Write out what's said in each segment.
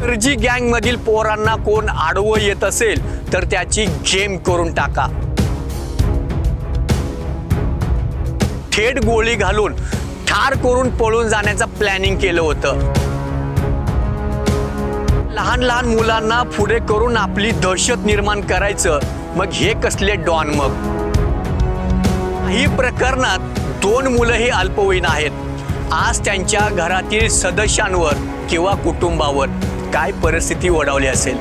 सरजी गँग मधील पोरांना कोण आडवं येत असेल तर त्याची गेम करून टाका. थेट गोळी घालून ठार करून पळून जाण्याचं प्लॅनिंग केलं होतं. लहान लहान मुलांना पुढे करून आपली दहशत निर्माण करायचं मग हे कसले डॉन मग? ही प्रकरणात दोन मुलंही अल्पवयीन आहेत. आज त्यांच्या घरातील सदस्यांवर किंवा कुटुंबावर. काय परिस्थिती ओढावली असेल?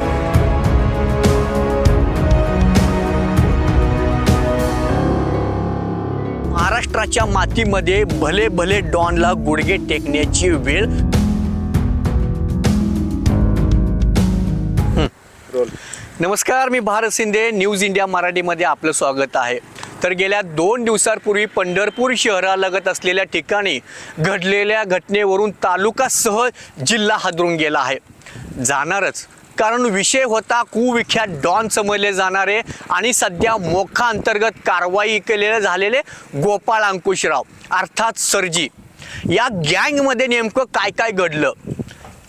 महाराष्ट्राच्या मातीमध्ये भले भले डॉनला गुडघे टेकण्याची वेळ. नमस्कार मी भारत शिंदे न्यूज इंडिया मराठीमध्ये आपलं स्वागत आहे. तर गेल्या दोन दिवसांपूर्वी पंढरपूर शहरालगत असलेल्या ठिकाणी घडलेल्या घटनेवरून तालुकासह जिल्हा हादरून गेला आहे. जाणारच. कारण विषय होता कुविख्यात डॉन समजले जाणारे आणि सध्या मोखा अंतर्गत कारवाई केलेले झालेले गोपाळ अंकुशराव अर्थात सरजी. या गँगमध्ये नेमकं काय काय घडलं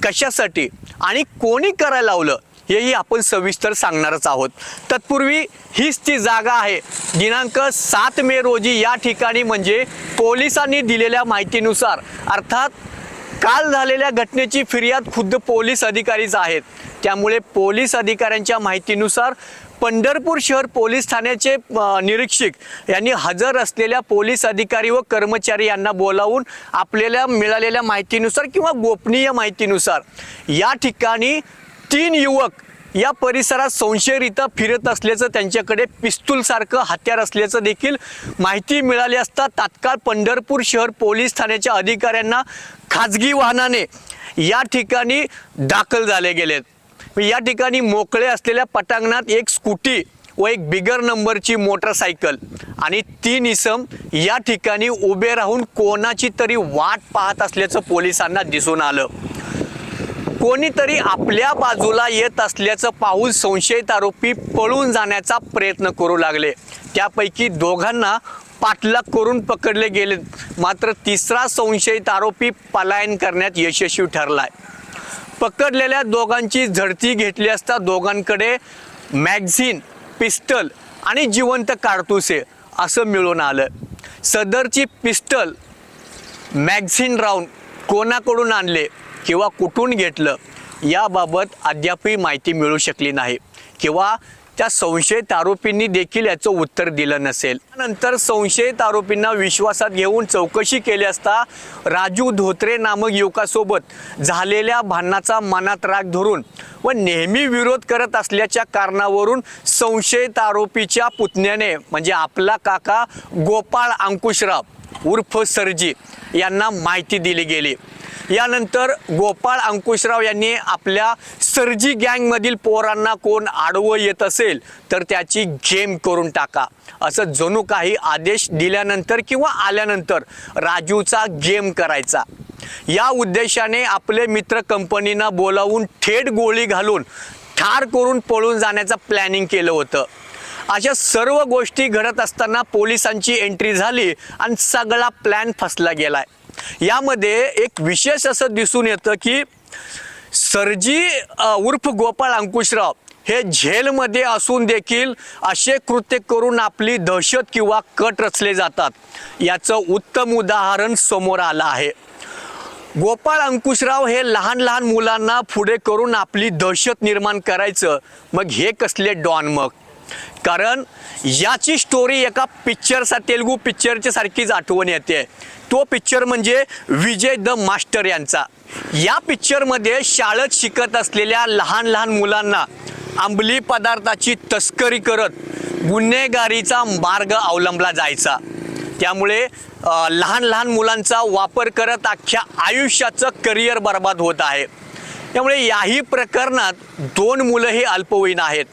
कशासाठी आणि कोणी करायला लावलं हेही आपण सविस्तर सांगणारच आहोत. तत्पूर्वी हीच ती जागा आहे. दिनांक सात मे रोजी या ठिकाणी म्हणजे पोलिसांनी दिलेल्या माहितीनुसार अर्थात काल झालेल्या घटनेची फिर्याद खुद्द पोलीस अधिकारीच आहेत. त्यामुळे पोलीस अधिकाऱ्यांच्या माहितीनुसार पंढरपूर शहर पोलीस ठाण्याचे निरीक्षक यांनी हजर असलेल्या पोलीस अधिकारी व कर्मचारी यांना बोलावून आपल्याला मिळालेल्या माहितीनुसार किंवा गोपनीय माहितीनुसार या ठिकाणी तीन युवक या परिसरात संशयरित्या फिरत असल्याचं त्यांच्याकडे पिस्तूलसारखं हत्यार असल्याचं देखील माहिती मिळाली असता तात्काळ पंढरपूर शहर पोलीस ठाण्याच्या अधिकाऱ्यांना खाजगी वाहनाने या ठिकाणी दाखल झाले गेलेत. या ठिकाणी मोकळे असलेल्या पटांगणात एक स्कूटी व एक बिगर नंबरची मोटरसायकल आणि तीन इसम या ठिकाणी उभे राहून कोणाची तरी वाट पाहत असल्याचं पोलिसांना दिसून आलं. कोणीतरी आपल्या बाजूला येत असल्याचं पाहून संशयित आरोपी पळून जाण्याचा प्रयत्न करू लागले. त्यापैकी दोघांना पाठलाग करून पकडले गेले. मात्र तिसरा संशयित आरोपी पलायन करण्यात यशस्वी ठरलाय. पकडलेल्या दोघांची झडती घेतली असता दोघांकडे मॅगझिन पिस्टल आणि जिवंत कारतुसे असं मिळून आलं. सदरची पिस्टल मॅगझिन राऊंड कोणाकडून आणले? किंवा कुठून घेतलं याबाबत अद्यापही माहिती मिळू शकली नाही. किंवा त्या संशयित आरोपींनी देखील याचं उत्तर दिलं नसेल. नंतर संशयित आरोपींना विश्वासात घेऊन चौकशी केली असता राजू धोत्रे नामक युवकासोबत झालेल्या भांडणाचा मनात राग धरून व नेहमी विरोध करत असल्याच्या कारणावरून संशयित आरोपीच्या पुतण्याने म्हणजे आपला काका गोपाळ अंकुशराव उर्फ सरजी यांना माहिती दिली गेली. यानंतर गोपाळ अंकुशराव यांनी आपल्या सरजी गँगमधील पोरांना कोण आडवं येत असेल तर त्याची गेम करून टाका. असं जणू काही आदेश दिल्यानंतर किंवा आल्यानंतर राजूचा गेम करायचा. या उद्देशाने आपले मित्र कंपनीना बोलावून थेट गोळी घालून ठार करून पळून जाण्याचं प्लॅनिंग केलं होतं. अशा सर्व गोष्टी घडत असताना पोलिसांची एंट्री झाली आणि सगळा प्लॅन फसला गेलाय. यामध्ये एक विशेष असं दिसून येतं की सरजी उर्फ गोपाळ अंकुशराव हे झेलमध्ये असून देखील असे कृत्य करून आपली दहशत किंवा कट रचले जातात. याचं उत्तम उदाहरण समोर आलं आहे. गोपाळ अंकुशराव हे लहान लहान मुलांना पुढे करून आपली दहशत निर्माण करायचं. मग हे कसले डॉन मग? कारण याची स्टोरी एका पिक्चरचा तेलगू पिक्चरच्या सारखीच आठवण येते. तो पिक्चर म्हणजे विजय द मास्टर यांचा. या पिक्चरमध्ये शाळेत शिकत असलेल्या लहान लहान मुलांना अंमली पदार्थाची तस्करी करत गुन्हेगारीचा मार्ग अवलंबला जायचा. त्यामुळे लहान लहान मुलांचा वापर करत अख्ख्या आयुष्याचं करिअर बर्बाद होत आहे. त्यामुळे याही प्रकरणात दोन मुलं हे अल्पवयीन आहेत.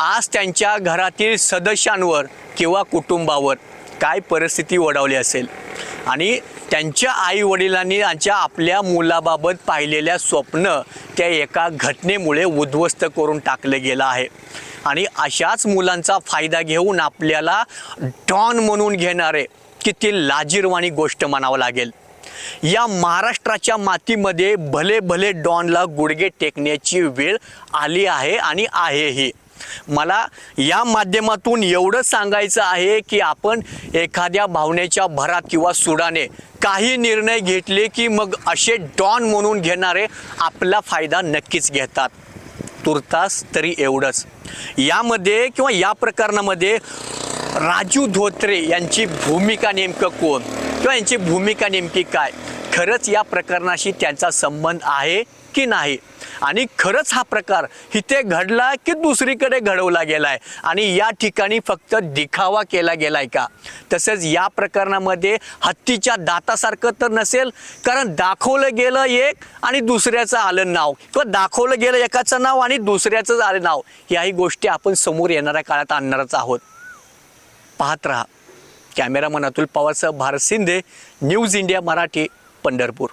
आज त्यांच्या घरातील सदस्यांवर किंवा कुटुंबावर काय परिस्थिती ओढावली असेल? आणि त्यांच्या आई वडिलांनी त्यांच्या आपल्या मुलाबाबत पाहिलेल्या स्वप्न त्या एका घटनेमुळे उद्ध्वस्त करून टाकलं गेलं आहे. आणि अशाच मुलांचा फायदा घेऊन आपल्याला डॉन म्हणून घेणारे किती लाजीरवाणी गोष्ट म्हणावं लागेल. या महाराष्ट्राच्या मातीमध्ये भले भले डॉनला गुडघे टेकण्याची वेळ आली आहे आणि आहेही मला या माध्यमातून एवढं सांगायचं आहे की आपण एखाद्या भावनेच्या भरात किंवा सुडाने काही निर्णय घेतले की मग असे डॉन म्हणून घेणारे आपला फायदा नक्कीच घेतात. तुर्तास तरी एवढंच. यामध्ये किंवा या प्रकरणामध्ये राजू धोत्रे यांची भूमिका नेमकं कोण? किंवा यांची भूमिका नेमकी काय? खरंच या प्रकरणाशी त्यांचा संबंध आहे की नाही? आणि खरंच हा प्रकार इथे घडला की दुसरीकडे घडवला गेलाय? आणि या ठिकाणी फक्त दिखावा केला गेलाय का? तसेच या प्रकरणामध्ये हत्तीच्या दातासारखं तर नसेल कारण दाखवलं गेलं एक आणि दुसऱ्याचं आलं नाव. किंवा दाखवलं गेलं एकाचं नाव आणि दुसऱ्याचं आलं नाव. याही गोष्टी आपण समोर येणाऱ्या काळात आणणारच आहोत. पाहत रहा. कॅमेरामन अतुल पवारसह भारत शिंदे न्यूज इंडिया मराठी. पंढरपूर